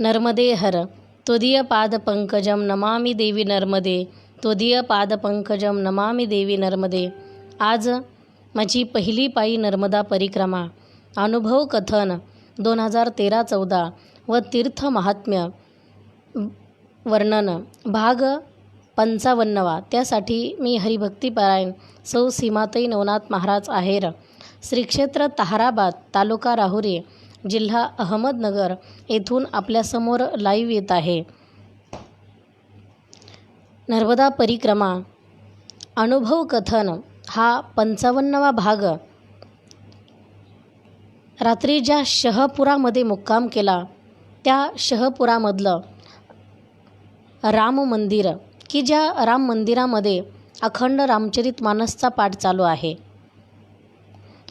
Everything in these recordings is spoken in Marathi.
नर्मदे हर त्वदीय पादपंकजं नमामि देवी नर्मदे त्वदीय पादपंकजं नमामि देवी नर्मदे। आज माझी पहिली पायी नर्मदा परिक्रमा अनुभव कथन दोन हजार तेरा चौदा व तीर्थ महात्म्य वर्णन भाग पंचावन्नवा त्यासाठी मी हरिभक्तीपरायण सौ सीमाताई नवनाथ महाराज आहेर श्रीक्षेत्र तहाराबाद तालुका राहुरी जिल्हा अहमदनगर येथून आपल्यासमोर लाईव्ह येत आहे. नर्मदा परिक्रमा अनुभव कथन हा पंचावन्नवा भाग. रात्री ज्या शहपुरामध्ये मुक्काम केला त्या शहपुरामधलं राम मंदिर की ज्या राम मंदिरामध्ये अखंड रामचरित मानसचा पाठ चालू आहे.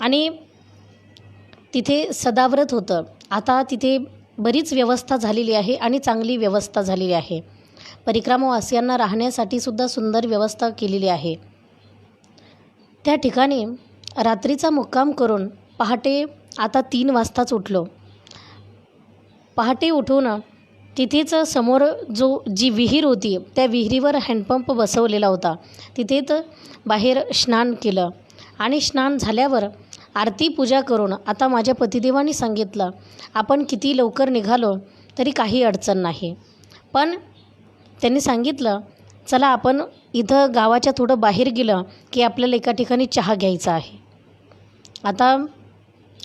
आणि तिथे सदाव्रत होतं. आता तिथे बरीच व्यवस्था झालेली आहे आणि चांगली व्यवस्था झालेली आहे. परिक्रमावासियांना राहण्यासाठी सुद्धा सुंदर व्यवस्था केलेली आहे. त्या ठिकाणी रात्रीचा मुक्काम करून पहाटे आता तीन वाजताच उठलो. पहाटे उठून तिथेच समोर जो जी विहीर होती त्या विहिरीवर हँडपंप बसवलेला होता. तिथेच बाहेर स्नान केलं आणि स्नान झाल्यावर आरती पूजा करून आता माझ्या पतिदेवांनी सांगितलं आपण किती लवकर निघालो तरी काही अडचण नाही. पण त्यांनी सांगितलं चला आपण इथं गावाच्या थोडं बाहेर गेलं की आपल्याला एका ठिकाणी चहा घ्यायचा आहे. आता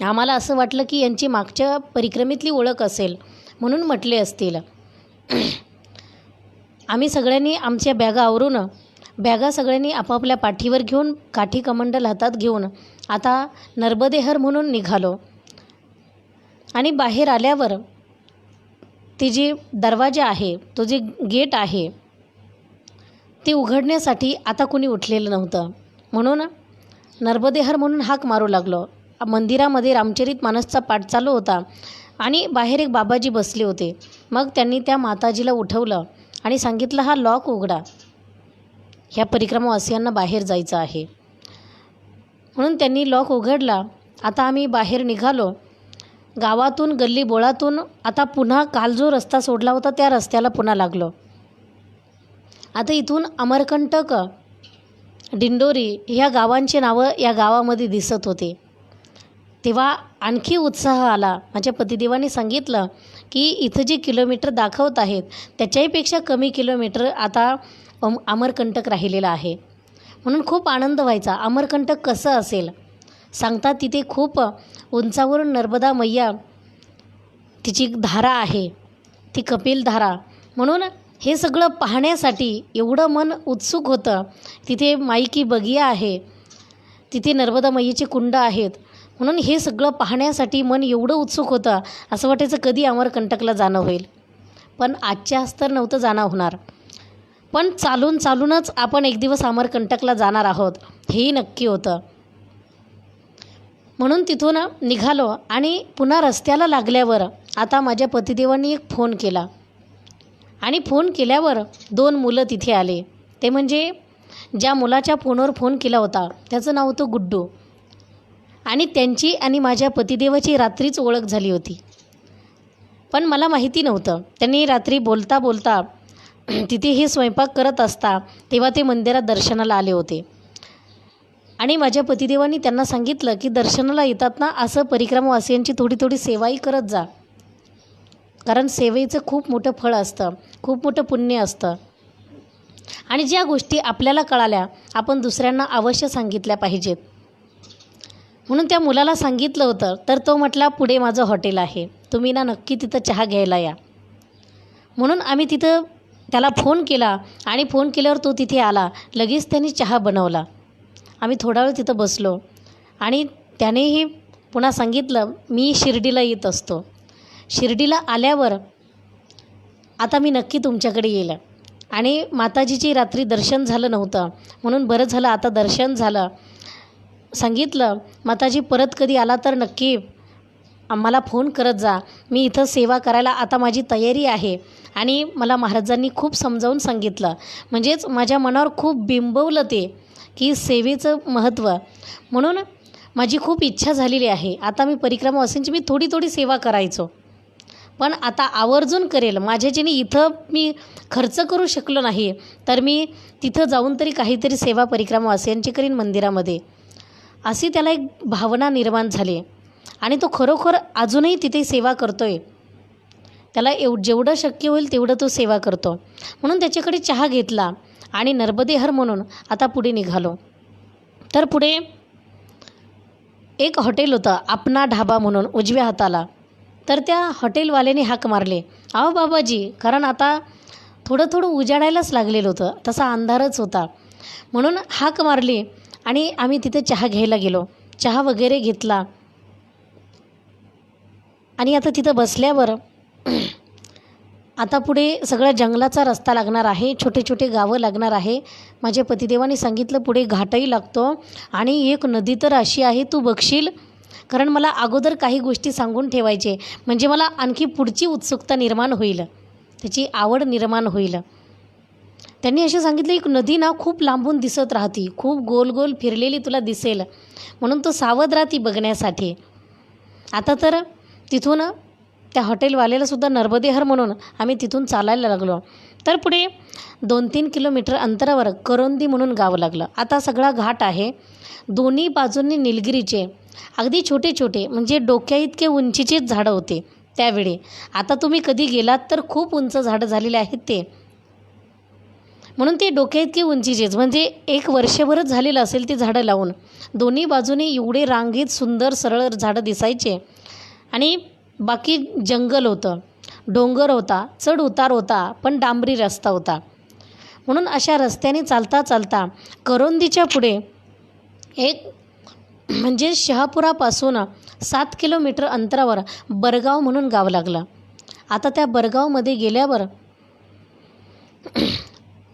आम्हाला असं वाटलं की यांची मागच्या परिक्रमेतली ओळख असेल म्हणून म्हटले असतील. आम्ही सगळ्यांनी आमच्या बॅगा आवरून बॅगा सगळ्यांनी आपापल्या पाठीवर घेऊन काठी कमंडल हातात घेऊन आता नर्मदेहर म्हणून निघालो. आणि बाहेर आल्यावर ती जी दरवाजा आहे तो जे गेट आहे ते उघडण्यासाठी आता कुणी उठलेलं नव्हतं. म्हणून नर्मदेहर म्हणून हाक मारू लागलो. मंदिरामध्ये रामचरित मानसचा पाठ चालू होता आणि बाहेर एक बाबाजी बसले होते. मग त्यांनी त्या माताजीला उठवलं आणि सांगितलं हा लॉक उघडा. ह्या परिक्रमावासियांना बाहेर जायचं आहे. म्हणून त्यांनी लॉक उघडला. आता आम्ही बाहेर निघालो. गावातून गल्ली बोळातून आता पुन्हा काल जो रस्ता सोडला होता त्या रस्त्याला पुन्हा लागलो. आता इथून अमरकंटक डिंडोरी ह्या गावांची नावं या गावामध्ये दिसत होते. तेव्हा आणखी उत्साह आला. माझ्या पतिदेवाने सांगितलं की इथं जे किलोमीटर दाखवत आहेत त्याच्याहीपेक्षा कमी किलोमीटर आता अम अमरकंटक राहिलेला आहे. म्हणून खूप आनंद व्हायचा. अमरकंटक कसं असेल? सांगतात तिथे खूप उंचावरून नर्मदा मैया तिची धारा आहे. ती कपिल धारा. म्हणून हे सगळं पाहण्यासाठी एवढं मन उत्सुक होतं. तिथे माईकी बगिया आहे. तिथे नर्मदा मैयेचे कुंड आहेत. म्हणून हे सगळं पाहण्यासाठी मन एवढं उत्सुक होतं. असं वाटायचं कधी अमरकंटकला जाणं होईल. पण आजच्या तर नव्हतं जाणं होणार. पण चालून चालूनच आपण एक दिवस अमरकंटकला जाणार आहोत हेही नक्की होतं. म्हणून तिथून निघालो आणि पुन्हा रस्त्याला लागल्यावर आता माझ्या पतिदेवांनी एक फोन केला. आणि फोन केल्यावर दोन मुलं तिथे आले. ते म्हणजे ज्या मुलाच्या फोनवर फोन केला होता त्याचं नाव होतं गुड्डू. आणि त्यांची आणि माझ्या पतिदेवाची रात्रीच ओळख झाली होती. पण मला माहिती नव्हतं. त्यांनी रात्री बोलता बोलता तिथे हे स्वयंपाक करत असता तेव्हा ते मंदिरात दर्शनाला आले होते. आणि माझ्या पतिदेवांनी त्यांना सांगितलं की दर्शनाला येतात ना असं परिक्रमावासियांची थोडी थोडी सेवाही करत जा. कारण सेवेचं खूप मोठं फळ असतं खूप मोठं पुण्य असतं. आणि ज्या गोष्टी आपल्याला कळाल्या आपण दुसऱ्यांना अवश्य सांगितल्या पाहिजेत. म्हणून त्या मुलाला सांगितलं होतं तर तो म्हटला पुढे माझं हॉटेल आहे. तुम्ही ना नक्की तिथं चहा घ्यायला या. म्हणून आम्ही तिथं त्याला फोन केला आणि फोन केल्यावर तो तिथे आला. लगेच त्यांनी चहा बनवला. आम्ही थोडा वेळ तिथं बसलो आणि त्यानेही पुन्हा सांगितलं मी शिर्डीला येत असतो. शिर्डीला आल्यावर आता मी नक्की तुमच्याकडे येईल. आणि माताजीची रात्री दर्शन झालं नव्हतं. म्हणून बरं झालं आता दर्शन झालं. सांगितलं माताजी परत कधी आला तर नक्की आम्हाला फोन करत जा. मी इथं सेवा करायला आता माझी तयारी आहे. आणि मला महाराजांनी खूप समजावून सांगितलं. म्हणजेच माझ्या मनावर खूप बिंबवलं ते की सेवेचं महत्त्व. म्हणून माझी खूप इच्छा झालेली आहे. आता मी परिक्रमा वासींची मी थोडी थोडी सेवा करायचो. पण आता आवर्जून करेल. माझ्या जिने इथं मी खर्च करू शकलो नाही तर मी तिथं जाऊन तरी काहीतरी सेवा परिक्रमा वासियांची करीन मंदिरामध्ये. अशी त्याला एक भावना निर्माण झाली. आणि तो खरोखर अजूनही तिथे सेवा करतोय. त्याला एव जेवढं शक्य होईल तेवढं तो सेवा करतो. म्हणून त्याच्याकडे चहा घेतला आणि नर्मदेहर म्हणून आता पुढे निघालो. तर पुढे एक हॉटेल होतं आपणा ढाबा म्हणून उजव्या हाताला. तर त्या हॉटेलवाल्याने हाक मारले. अहो बाबाजी कारण आता थोडं थोडं उजाडायलाच लागलेलं होतं तसा अंधारच होता. म्हणून हाक मारली आणि आम्ही तिथे चहा घ्यायला गेलो. चहा वगैरे घेतला. आणि आता तिथं बसल्यावर आता पुढे सगळ्या जंगलाचा रस्ता लागणार आहे छोटे छोटे गावं लागणार आहे. माझ्या पतिदेवाने सांगितलं पुढे घाटही लागतो आणि एक नदी तर अशी आहे तू बघशील? कारण मला अगोदर काही गोष्टी सांगून ठेवायचे म्हणजे मला आणखी पुढची उत्सुकता निर्माण होईल. त्याची आवड निर्माण होईल. त्यांनी असे सांगितलं एक नदी ना खूप लांबून दिसत राहती खूप गोल गोल फिरलेली तुला दिसेल. म्हणून तो सावध राहती बघण्यासाठी. आता तर तिथून त्या हॉटेलवाल्यालासुद्धा नर्मदेहर म्हणून आम्ही तिथून चालायला लागलो. तर पुढे दोन तीन किलोमीटर अंतरावर करोंदी म्हणून गाव लागलं. आता सगळा घाट आहे. दोन्ही बाजूंनी निलगिरीचे अगदी छोटे छोटे म्हणजे डोक्या इतके उंचीचेच झाडं होते त्यावेळी. आता तुम्ही कधी गेलात तर खूप उंच झाडं झालेले आहेत ते. म्हणून ते डोक्या इतके उंचीचेच म्हणजे एक वर्षभरच झालेलं असेल ते झाडं लावून. दोन्ही बाजूने एवढे रांगीत सुंदर सरळ झाडं दिसायचे. आणि बाकी जंगल होतं. डोंगर होता चढ उतार होता पण डांबरी रस्ता होता. म्हणून अशा रस्त्याने चालता चालता करोंदीच्या पुढे एक म्हणजे शहापुरापासून सात किलोमीटर अंतरावर बरगाव म्हणून गाव लागलं. आता त्या बरगावमध्ये गेल्यावर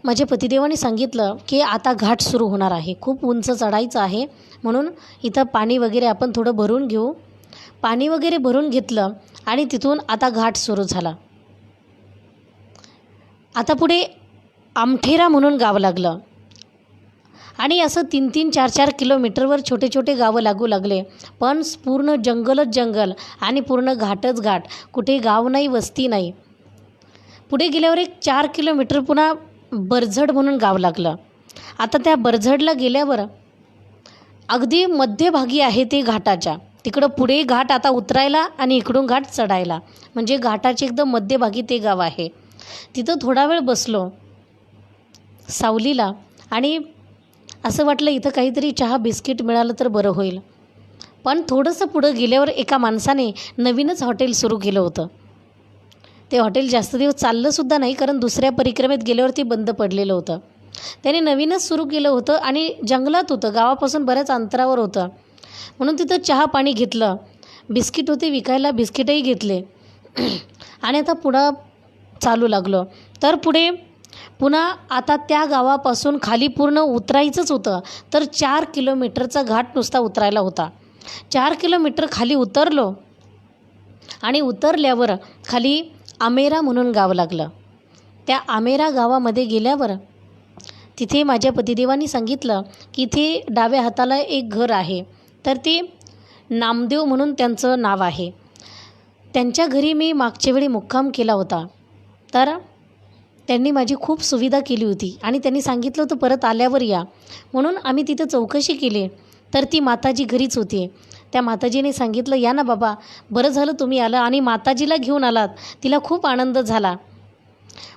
माझ्या पतिदेवाने सांगितलं की आता घाट सुरू होणार आहे. खूप उंच चढायचं आहे. म्हणून इथं पाणी वगैरे आपण थोडं भरून घेऊ. पाणी वगैरे भरून घेतलं आणि तिथून आता घाट सुरू झाला. आता पुढे आमठेरा म्हणून गाव लागलं. आणि असं तीन तीन चार चार किलोमीटरवर छोटे छोटे गावं लागू लागले. पण पूर्ण जंगलच जंगल आणि पूर्ण घाटच घाट. कुठे गाव नाही वस्ती नाही. पुढे गेल्यावर एक चार किलोमीटर पुन्हा बरझड म्हणून गाव लागलं. आता त्या बरझडला गेल्यावर अगदी मध्यभागी आहे ते घाटाच्या. तिकडं पुढे घाट आता उतरायला आणि इकडून घाट चढायला. म्हणजे घाटाचे एकदम मध्यभागी ते गाव आहे. तिथं थोडा वेळ बसलो. सावलीला. आणि असं वाटलं इथं काहीतरी चहा बिस्किट मिळालं तर बरं होईल. पण थोडंसं पुढं गेल्यावर एका माणसाने नवीनच हॉटेल सुरू केलं होतं. ते हॉटेल जास्त दिवस चाललंसुद्धा नाही कारण दुसऱ्या परिक्रमेत गेल्यावर ते बंद पडलेलं होतं. त्याने नवीनच सुरू केलं होतं आणि जंगलात होतं. गावापासून बऱ्याच अंतरावर होतं. म्हणून तिथं चहा पाणी घेतलं. बिस्किट होते विकायला बिस्किटही घेतले. आणि आता पुढं चालू लागलो. तर पुढे पुन्हा आता त्या गावापासून खाली पूर्ण उतरायचंच होतं. तर चार किलोमीटरचा घाट नुसता उतरायला होता. चार किलोमीटर खाली उतरलो आणि उतरल्यावर खाली आमेरा म्हणून गाव लागलं. त्या आमेरा गावामध्ये गेल्यावर तिथे माझ्या पतिदेवानी सांगितलं की इथे डाव्या हाताला एक घर आहे. तर ते नामदेव म्हणून त्यांचं नाव आहे. त्यांच्या घरी मी मागच्या वेळी मुक्काम केला होता. तर त्यांनी माझी खूप सुविधा केली होती आणि त्यांनी सांगितलं होतं परत आल्यावर या. म्हणून आम्ही तिथं चौकशी केली. तर ती माताजी घरीच होती. त्या माताजीने सांगितलं या ना बाबा बरं झालं तुम्ही आलं आणि माताजीला घेऊन आलात. तिला खूप आनंद झाला.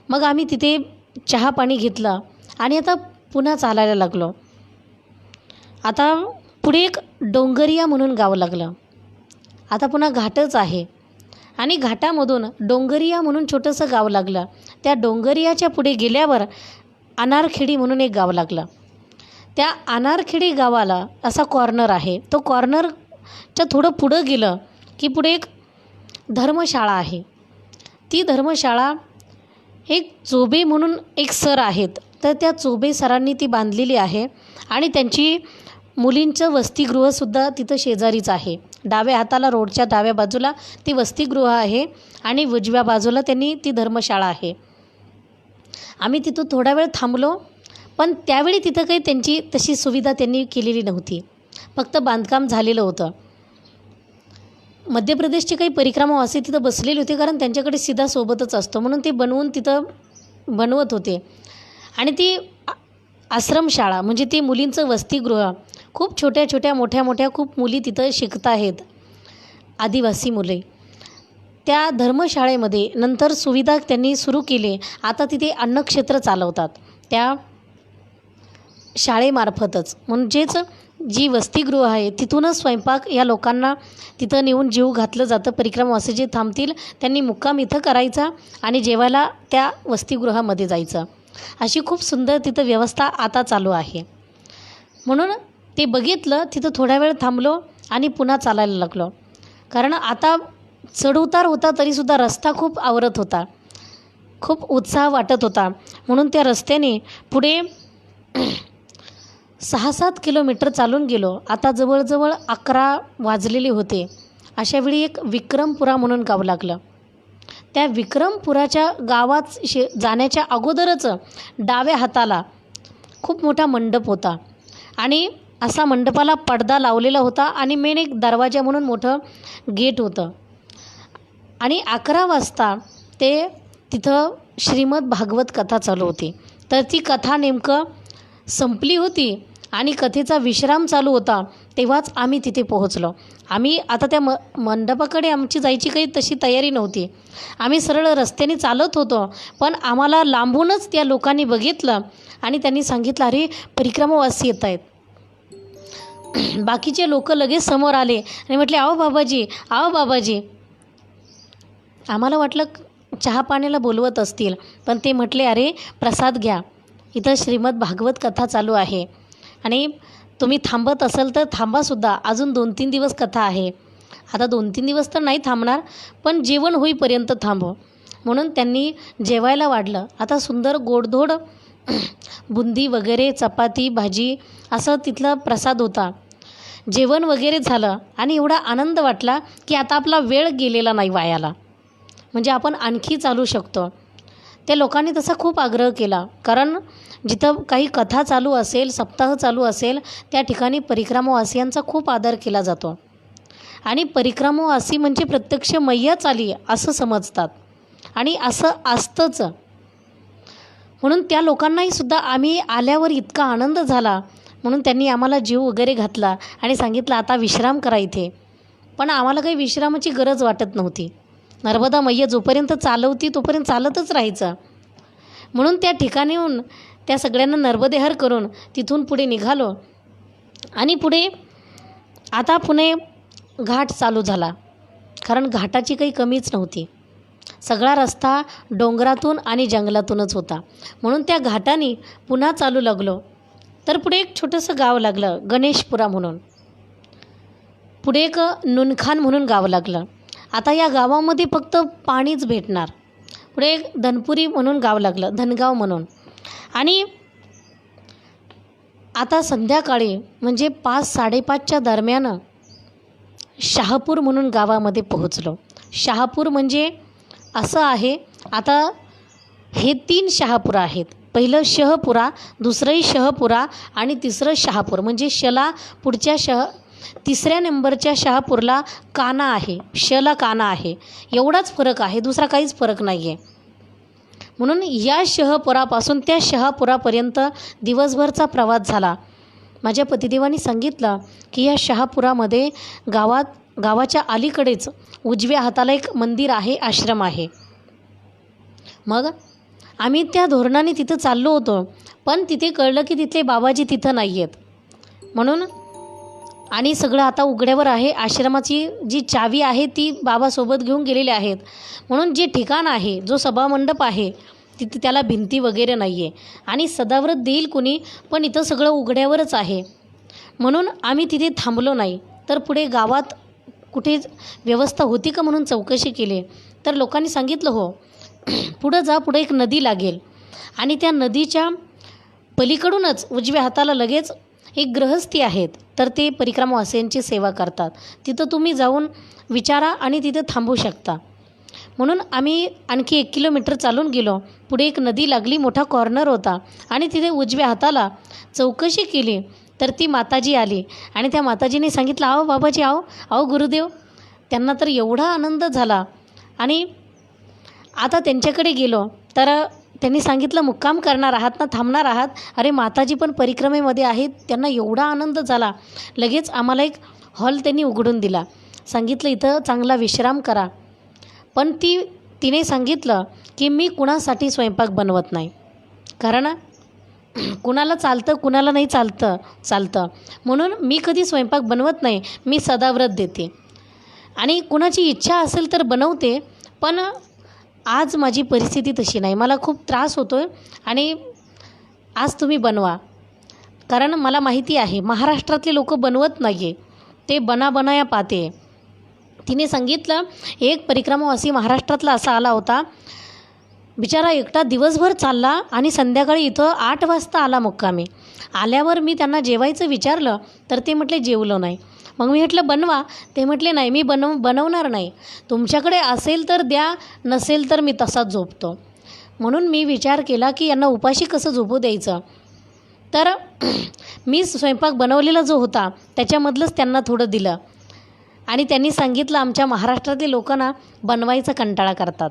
मग आम्ही तिथे चहा पाणी घेतलं. आणि आता पुन्हा चालायला लागलो. आता पुढे एक डोंगरिया म्हणून गाव लागलं. आता पुन्हा घाटच आहे. आणि घाटामधून डोंगरिया म्हणून छोटंसं गाव लागलं. त्या डोंगरियाच्या पुढे गेल्यावर अनारखेडी म्हणून एक गाव लागलं. त्या अनारखेडी गावाला असा कॉर्नर आहे. तो कॉर्नरच्या थोडं पुढं गेलं की पुढे एक धर्मशाळा आहे. ती धर्मशाळा एक चोबे म्हणून एक सर आहेत. तर त्या चोबे सरांनी ती बांधलेली आहे आणि त्यांची मुलींचं वसतिगृहसुद्धा तिथं शेजारीच आहे. डाव्या हाताला रोडच्या डाव्या बाजूला ती वसतिगृह आहे आणि उजव्या बाजूला त्यांनी ती धर्मशाळा आहे. आम्ही तिथं थोडा वेळ थांबलो पण त्यावेळी तिथं काही त्यांची तशी सुविधा त्यांनी केलेली नव्हती. फक्त बांधकाम झालेलं होतं. मध्य प्रदेशचे काही परिक्रमावासी तिथं बसलेले होते कारण त्यांच्याकडे सीधा सोबतच असतो. म्हणून ते बनवून तिथं बनवत होते. आणि ती आश्रमशाळा म्हणजे ती मुलींचं वसतिगृह खूप छोट्या छोट्या मोठ्या मोठ्या खूप मुली तिथं शिकत आहेत आदिवासी मुले. त्या धर्मशाळेमध्ये नंतर सुविधा त्यांनी सुरू केले. आता तिथे अन्नक्षेत्र चालवतात. त्या शाळेमार्फतच. म्हणजेच जी वसतिगृह आहे तिथूनच स्वयंपाक या लोकांना तिथं नेऊन जीव घातलं जातं. परिक्रमावासी जे थांबतील त्यांनी मुक्काम इथं करायचा आणि जेवायला त्या वसतिगृहामध्ये जायचं. अशी खूप सुंदर तिथं व्यवस्था आता चालू आहे. म्हणून ते बघितलं तिथं थोड्या वेळ थांबलो आणि पुन्हा चालायला लागलो. कारण आता चढउतार होता तरीसुद्धा रस्ता खूप आवरत होता. खूप उत्साह वाटत होता. म्हणून त्या रस्त्याने पुढे सहा सात किलोमीटर चालून गेलो. आता जवळजवळ अकरा वाजलेले होते. अशावेळी एक विक्रमपुरा म्हणून गाव लागलं. त्या विक्रमपुराच्या गावात शे जाण्याच्या अगोदरच डाव्या हाताला खूप मोठा मंडप होता. आणि असा मंडपाला पडदा लावलेला होता आणि मेन एक दरवाजा म्हणून मोठं गेट होतं. आणि अकरा वाजता ते तिथं श्रीमद भागवत कथा चालू होती. तर ती कथा नेमकं संपली होती. आणि कथेचा विश्राम चालू होता तेव्हाच आम्ही तिथे पोहोचलो. आम्ही आता त्या म मंडपाकडे आमची जायची काही तशी तयारी नव्हती. आम्ही सरळ रस्त्याने चालत होतो पण आम्हाला लांबूनच त्या लोकांनी बघितलं आणि त्यांनी सांगितलं अरे परिक्रमावासी येत आहेत. बाकीचे लोक लगेच समोर आले आणि म्हटले आहो बाबाजी आहो बाबाजी. आम्हाला वाटलं चहा पाण्याला बोलवत असतील पण ते म्हटले अरे प्रसाद घ्या. इथं श्रीमद भागवत कथा चालू आहे. आणि तुम्ही थांबत असाल तर थांबासुद्धा अजून दोन तीन दिवस कथा आहे. आता दोन तीन दिवस तर नाही थांबणार पण जेवण होईपर्यंत थांबव. म्हणून त्यांनी जेवायला वाढलं. आता सुंदर गोडधोड बुंदी वगैरे चपाती भाजी असं तिथला प्रसाद होता. जेवण वगैरे झालं आणि एवढा आनंद वाटला की आता आपला वेळ गेलेला नाही वायाला. म्हणजे आपण आणखी चालू शकतो. त्या लोकांनी तसा खूप आग्रह केला. कारण जिथं काही कथा चालू असेल सप्ताह चालू असेल त्या ठिकाणी परिक्रमावासियांचा खूप आदर केला जातो. आणि परिक्रमावासी म्हणजे प्रत्यक्ष मैयाच आली असं समजतात. आणि असं असतंच. म्हणून त्या लोकांनाही सुद्धा आम्ही आल्यावर इतका आनंद झाला. म्हणून त्यांनी आम्हाला जीव वगैरे घातला आणि सांगितलं आता विश्राम करा इथे. पण आम्हाला काही विश्रामाची गरज वाटत नव्हती. नर्मदा मैया जोपर्यंत चालवती तोपर्यंत चालतच राहायचं. म्हणून त्या ठिकाणीहून त्या सगळ्यांना नर्मदेहर करून तिथून पुढे निघालो. आणि पुढे आता पुणे घाट चालू झाला. कारण घाटाची काही कमीच नव्हती. सगळा रस्ता डोंगरातून आणि जंगलातूनच होता. म्हणून त्या घाटाने पुन्हा चालू लागलो. तर पुढे एक छोटंसं गाव लागलं गणेशपुरा म्हणून. पुढे एक नुनखान म्हणून गाव लागलं. आता या गावामध्ये फक्त पाणीच भेटणार. पुढे एक धनपुरी म्हणून गाव लागलं धनगाव म्हणून. आणि आता संध्याकाळी म्हणजे पाच साडेपाचच्या दरम्यान शहापूर म्हणून गावामध्ये पोहोचलो. शहापूर म्हणजे असं आहे आता हे तीन शहापुरा आहेत. पहिलं शहपुरा दुसरंही शहपुरा आणि तिसरं शहापूर म्हणजे शला पुढच्या शह तिसऱ्या नंबरच्या शहापूरला काना आहे. शला काना आहे. एवढाच फरक आहे. दुसरा काहीच फरक नाही आहे म्हणून या शहपुरापासून त्या शहापुरापर्यंत दिवसभरचा प्रवास झाला. माझ्या पतिदेवानी सांगितलं की या शहापुरामध्ये गावात गावाच्या अलीकडेच उजव्या हाताला एक मंदिर आहे आश्रम आहे. मग आम्ही त्या धोरणाने तिथं चाललो होतो. पण तिथे कळलं की तिथले बाबाजी तिथं नाही आहेत म्हणून आणि सगळं आता उघड्यावर आहे. आश्रमाची जी चावी आहे ती बाबासोबत घेऊन गेलेले आहेत. म्हणून जे ठिकाण आहे जो सभामंडप आहे तिथे त्याला भिंती वगैरे नाही आहे आणि सदाव्रत देईल कुणी पण इथं सगळं उघड्यावरच आहे. म्हणून आम्ही तिथे थांबलो नाही. तर पुढे गावात कुठे व्यवस्था होती का म्हणून चौकशी केली. तर लोकांनी सांगितलं हो पुढं जा पुढं एक नदी लागेल. आणि त्या नदीच्या पलीकडूनच उजव्या हाताला लगेच एक ग्रहस्थी आहेत. तर ते परिक्रमवासियांची सेवा करतात. तिथं तुम्ही जाऊन विचारा आणि तिथं थांबू शकता. म्हणून आम्ही आणखी एक किलोमीटर चालून गेलो. पुढे एक नदी लागली मोठा कॉर्नर होता आणि तिथे उजव्या हाताला चौकशी केली. तर ती माताजी आली आणि त्या माताजीने सांगितलं आहो बाबाजी आहो आहो गुरुदेव. त्यांना तर एवढा आनंद झाला. आणि आता त्यांच्याकडे गेलो. तर त्यांनी सांगितलं मुक्काम करणार आहात ना थांबणार आहात. अरे माताजी पण परिक्रमेमध्ये आहेत त्यांना एवढा आनंद झाला. लगेच आम्हाला एक हॉल त्यांनी उघडून दिला. सांगितलं इथं चांगला विश्राम करा. पण ती तिने सांगितलं की मी कुणासाठी स्वयंपाक बनवत नाही. कारण कुणाला चालतं कुणाला नाही चालतं चालतं. म्हणून मी कधी स्वयंपाक बनवत नाही मी सदाव्रत देते. आणि कुणाची इच्छा असेल तर बनवते पण आज माझी परिस्थिती तशी नाही. मला खूप त्रास होतो आहे आणि आज तुम्ही बनवा. कारण मला माहिती आहे महाराष्ट्रातले लोक बनवत नाही आहे ते बना बनाया पाते. तिने सांगितलं एक परिक्रमावासी महाराष्ट्रातला असा आला होता. बिचारा एकटा दिवसभर चालला आणि संध्याकाळी इथं आठ वाजता आला मुक्कामी. आल्यावर मी त्यांना जेवायचं विचारलं तर ते म्हटले जेवलं नाही. मग मी म्हटलं बनवा. ते म्हटले नाही मी बनव बनवणार नाही. तुमच्याकडे असेल तर द्या नसेल तर मी तसाच झोपतो. म्हणून मी विचार केला की यांना उपाशी कसं झोपू द्यायचं? तर मी स्वयंपाक बनवलेला जो होता त्याच्यामधलंच त्यांना थोडं दिलं. आणि त्यांनी सांगितलं आमच्या महाराष्ट्रातले लोक ना बनवायचा कंटाळा करतात.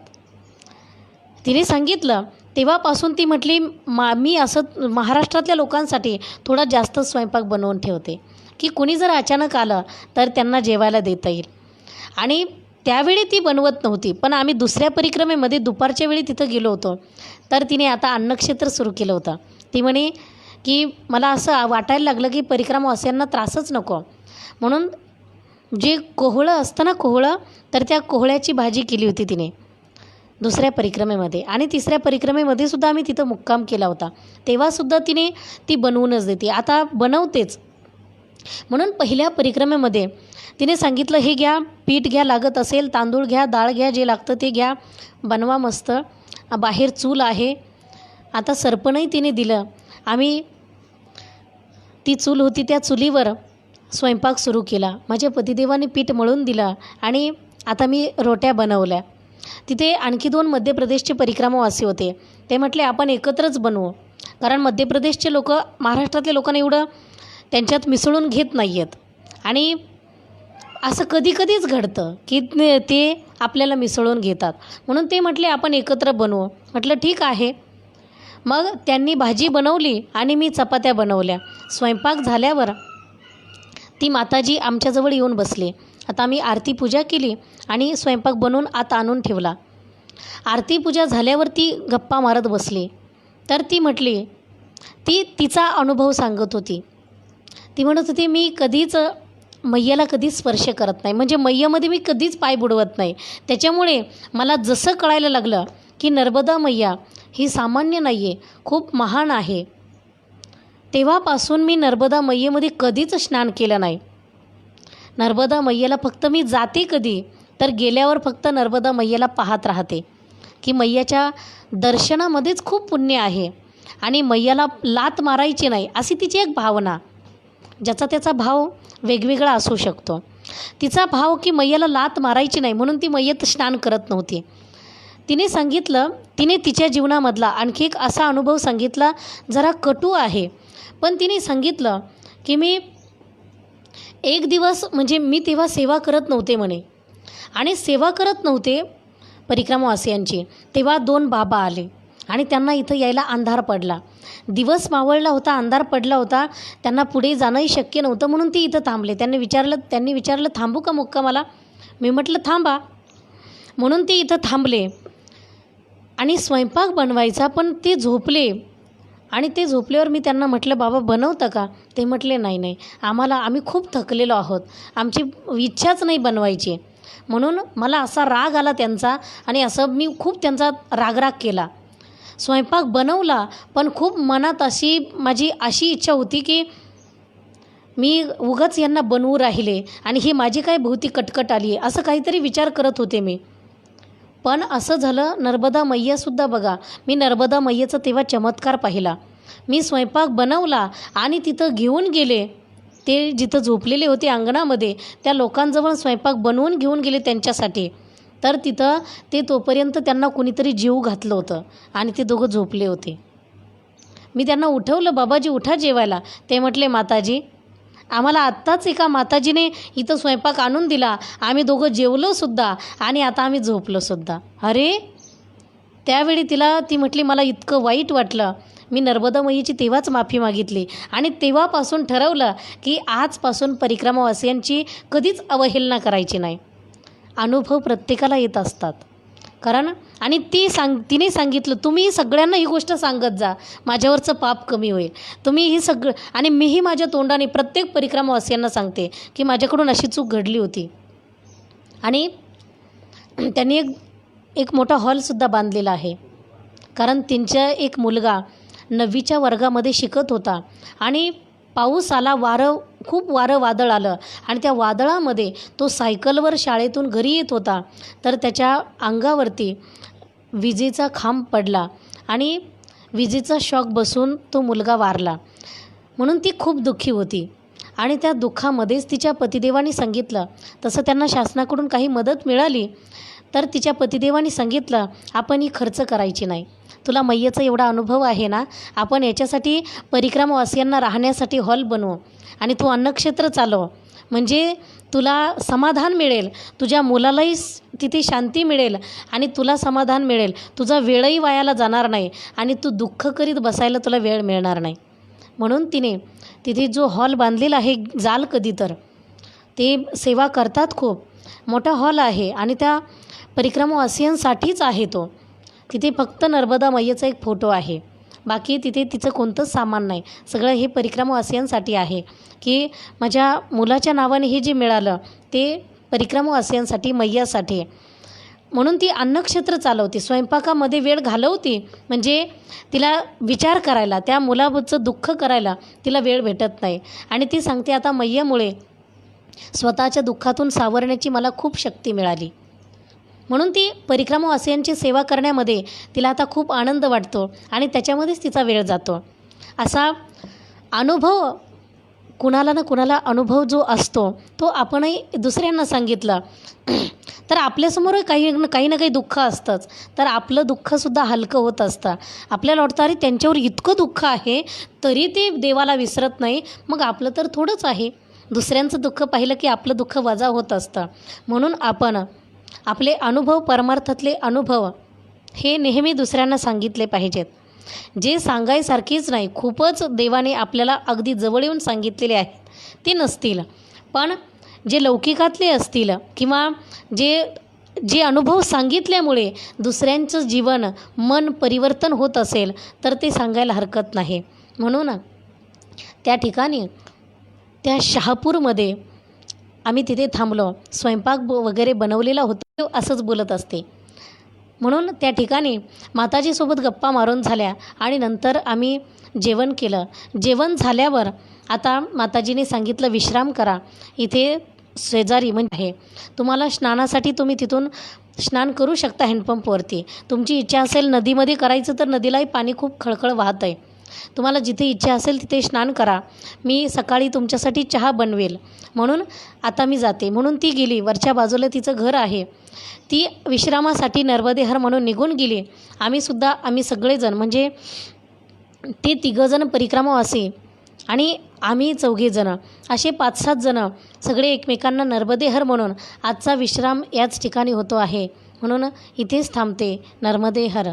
तिने सांगितलं तेव्हापासून ती म्हटली मा मी असं महाराष्ट्रातल्या लोकांसाठी थोडा जास्त स्वयंपाक बनवून ठेवते. की कुणी जर अचानक आलं तर त्यांना जेवायला देता येईल. आणि त्यावेळी ती बनवत नव्हती पण आम्ही दुसऱ्या परिक्रमेमध्ये दुपारच्या वेळी तिथं गेलो होतो. तर तिने आता अन्नक्षेत्र सुरू केलं होतं. ती म्हणे की मला असं वाटायला लागलं की परिक्रमावासियांना त्रासच नको. म्हणून जे कोहळं असतं ना कोहळं तर त्या कोहळ्याची भाजी केली होती तिने. दुसऱ्या परिक्रमेमध्ये. आणि तिसऱ्या परिक्रमेमध्ये सुद्धा आम्ही तिथं मुक्काम केला होता. तेव्हासुद्धा तिने ती बनवूनच देते. आता बनवतेच. म्हणून पहिल्या परिक्रमेमध्ये तिने सांगितलं हे घ्या पीठ घ्या लागत असेल तांदूळ घ्या डाळ घ्या जे लागतं ते घ्या. बनवा मस्त. बाहेर चूल आहे. आता सरपणही तिने दिलं. आम्ही ती चूल होती त्या चुलीवर स्वयंपाक सुरू केला. माझ्या पतिदेवाने पीठ मळून दिलं आणि आता मी रोट्या बनवल्या. तिथे आणखी दोन मध्य प्रदेशचे परिक्रमावासी होते. ते म्हटले आपण एकत्रच बनवू. कारण मध्य प्रदेशचे लोक महाराष्ट्रातल्या लोकांना एवढं त्यांच्यात मिसळून घेत नाही आहेत आणि असं कधी कधीच घडतं की ते आपल्याला मिसळून घेतात. म्हणून ते म्हटले आपण एकत्र बनवू. म्हटलं ठीक आहे. मग त्यांनी भाजी बनवली आणि मी चपात्या बनवल्या. स्वयंपाक झाल्यावर ती माताजी आमच्याजवळ येऊन बसली. आता आम्ही आरती पूजा केली आणि स्वयंपाक बनवून आत आणून ठेवला. आरती पूजा झाल्यावर ती गप्पा मारत बसली. तर ती म्हटली ती तिचा अनुभव सांगत होती. ती म्हणत होती मी कधीच मैयाला कधीच स्पर्श करत नाही. म्हणजे मैयामध्ये मी कधीच पाय बुडवत नाही. त्याच्यामुळे मला जसं कळायला लागलं की नर्मदा मैया ही सामान्य नाही आहे खूप महान आहे. तेव्हापासून मी नर्मदा मैयेमध्ये कधीच स्नान केलं नाही. नर्मदा मैयेला फक्त मी जाते कधी तर गेल्यावर फक्त नर्मदा मैयेला पाहत राहते. की मैयाच्या दर्शनामध्येच खूप पुण्य आहे आणि मैयाला लात मारायची नाही अशी तिची एक भावना. ज्याचा त्याचा भाव वेगवेगळा असू शकतो. तिचा भाव की मैयाला लात मारायची नाही म्हणून ती मैयत स्नान करत नव्हती. तिने सांगितलं तिने तिच्या जीवनामधला आणखी एक असा अनुभव सांगितला जरा कटू आहे. पण तिने सांगितलं की मी एक दिवस म्हणजे मी तेव्हा सेवा करत नव्हते म्हणे. आणि सेवा करत नव्हते परिक्रमावासियांची तेव्हा दोन बाबा आले आणि त्यांना इथं यायला अंधार पडला. दिवस मावळला होता अंधार पडला होता. त्यांना पुढे जाणंही शक्य नव्हतं म्हणून ती इथं थांबले. त्यांनी विचारलं त्यांनी विचारलं थांबू का मुक्का मला? मी म्हटलं थांबा. म्हणून ते इथं थांबले आणि स्वयंपाक बनवायचा पण ते झोपले. आणि ते झोपल्यावर मी त्यांना म्हटलं बाबा बनवतं का? ते म्हटले नाही नाही. आम्हाला आम्ही खूप थकलेलो आहोत. आमची इच्छाच नाही बनवायची. म्हणून मला असा राग आला त्यांचा आणि असं मी खूप त्यांचा रागराग केला. स्वयंपाक बनवला पण खूप मनात अशी माझी अशी इच्छा होती की मी उगाच यांना बनवू राहिले आणि ही माझी काय भोवती कटकट आली आहे. असं काहीतरी विचार करत होते मी. पण असं झालं नर्मदा मैयासुद्धा बघा. मी नर्मदा मैयाचा तेव्हा चमत्कार पाहिला. मी स्वयंपाक बनवला आणि तिथं घेऊन गेले. ते जिथं झोपलेले होते अंगणामध्ये त्या लोकांजवळ स्वयंपाक बनवून घेऊन गेले त्यांच्यासाठी. तर तिथं ते तोपर्यंत त्यांना कुणीतरी जीव घातलं होतं आणि ते दोघं झोपले होते. मी त्यांना उठवलं बाबाजी उठा जेवायला. ते म्हटले माताजी आम्हाला आत्ताच एका माताजीने इथं स्वयंपाक आणून दिला. आम्ही दोघं जेवलोसुद्धा आणि आता आम्ही झोपलोसुद्धा अरे! त्यावेळी तिला ती म्हटली मला इतकं वाईट वाटलं. मी नर्मदामयीची तेव्हाच माफी मागितली आणि तेव्हापासून ठरवलं की आजपासून परिक्रमावासियांची कधीच अवहेलना करायची नाही. अनुभव प्रत्येकाला येत असतात. कारण आणि ती सांग तिने सांगितलं तुम्ही सगळ्यांना ही गोष्ट सांगत जा. माझ्यावरचं पाप कमी होईल. तुम्ही ही सगळं आणि मीही माझ्या तोंडाने प्रत्येक परिक्रमावासियांना सांगते की माझ्याकडून अशी चूक घडली होती. आणि त्यांनी एक एक मोठा हॉलसुद्धा बांधलेला आहे. कारण त्यांचा एक मुलगा नववीच्या वर्गामध्ये शिकत होता. आणि पाऊस आला वारं खूप वारं वादळ आलं. आणि त्या वादळामध्ये तो सायकलवर शाळेतून घरी येत होता. तर त्याच्या अंगावरती विजेचा खांब पडला आणि विजेचा शॉक बसून तो मुलगा वारला. म्हणून ती खूप दुःखी होती. आणि त्या दुःखामध्येच तिच्या पतिदेवाने सांगितलं. तसं त्यांना शासनाकडून काही मदत मिळाली. तर तिच्या पतिदेवाने सांगितलं आपण ही खर्च करायची नाही. तुला मैयेचा एवढा अनुभव आहे ना? आपण याच्यासाठी परिक्रमावासियांना राहण्यासाठी हॉल बनवू. आणि तू अन्नक्षेत्र चालव. म्हणजे तुला समाधान मिळेल. तुझ्या मुलालाही तिथे शांती मिळेल आणि तुला समाधान मिळेल. तुझा वेळही वायाला जाणार नाही आणि तू दुःख करीत बसायला तुला वेळ मिळणार नाही. म्हणून तिने तिथे जो हॉल बांधलेला आहे जाल कधी तर. ते सेवा करतात खूप. मोठा हॉल आहे आणि त्या परिक्रमवासियांसाठीच आहे तो. तिथे फक्त नर्मदा मैयाचा एक फोटो आहे. बाकी तिथे तिचं कोणतंच सामान नाही. सगळं हे परिक्रमवासियांसाठी आहे. की माझ्या मुलाच्या नावाने हे जे मिळालं ते परिक्रमवासियांसाठी मैयासाठी. म्हणून ती अन्नक्षेत्र चालवते. स्वयंपाकामध्ये वेळ घालवते. म्हणजे तिला विचार करायला त्या मुलाचं दुःख करायला तिला वेळ भेटत नाही. आणि ती सांगते आता मैयामुळे स्वतःच्या दुःखातून सावरण्याची मला खूप शक्ती मिळाली. म्हणून ती परिक्रमावासियांची सेवा करण्यामध्ये तिला आता खूप आनंद वाटतो आणि त्याच्यामध्येच तिचा वेळ जातो. असा अनुभव कुणाला ना कुणाला अनुभव जो असतो तो आपणही दुसऱ्यांना सांगितलं. तर आपल्यासमोर काही काही ना काही दुःख असतंच. तर आपलं दुःखसुद्धा हलकं होत असतं. आपल्याला वाटतं अरे त्यांच्यावर इतकं दुःख आहे तरी ते देवाला विसरत नाही. मग आपलं तर थोडंच आहे. दुसऱ्यांचं दुःख पाहिलं की आपलं दुःख वजा होत असतं. म्हणून आपण आपले अनुभव परमार्थातले अनुभव हे नेहमी दुसऱ्यांना सांगितले पाहिजेत. जे सांगायसारखेच नाही खूपच देवाने आपल्याला अगदी जवळ येऊन सांगितलेले आहेत. ते नसतील. पण जे लौकिकातले असतील किंवा जे जे अनुभव सांगितल्यामुळे दुसऱ्यांचं जीवन मन परिवर्तन होत असेल तर ते सांगायला हरकत नाही. म्हणून त्या ठिकाणी त्या शहापूरमध्ये आम्ही तिथे थांबलो. स्वयंपाक ब वगैरे बनवलेला होता. असंच बोलत असते. म्हणून त्या ठिकाणी माताजीसोबत गप्पा मारून झाल्या आणि नंतर आम्ही जेवण केलं. जेवण झाल्यावर आता माताजीने सांगितलं विश्राम करा. इथे शेजारी म्हणजे आहे. तुम्हाला स्नानासाठी तुम्ही तिथून स्नान करू शकता हँडपंपवरती तुमची इच्छा असेल नदीमध्ये करायचं तर नदीलाही पाणी खूप खळखळ वाहत आहे तुम्हाला जिथे इच्छा असेल तिथे स्नान करा. मी सकाळी तुमच्यासाठी चहा बनवेल. म्हणून आता मी जाते. म्हणून ती गेली. वरच्या बाजूला तिचं घर आहे. ती विश्रामासाठी नर्मदेहर म्हणून निघून गेली. आम्हीसुद्धा आम्ही सगळेजण म्हणजे ते तिघंजण परिक्रमावासी आणि आम्ही चौघेजणं असे पाच सात जणं सगळे एकमेकांना नर्मदेहर म्हणून आजचा विश्राम याच ठिकाणी होतो आहे. म्हणून इथेच थांबते नर्मदेहर.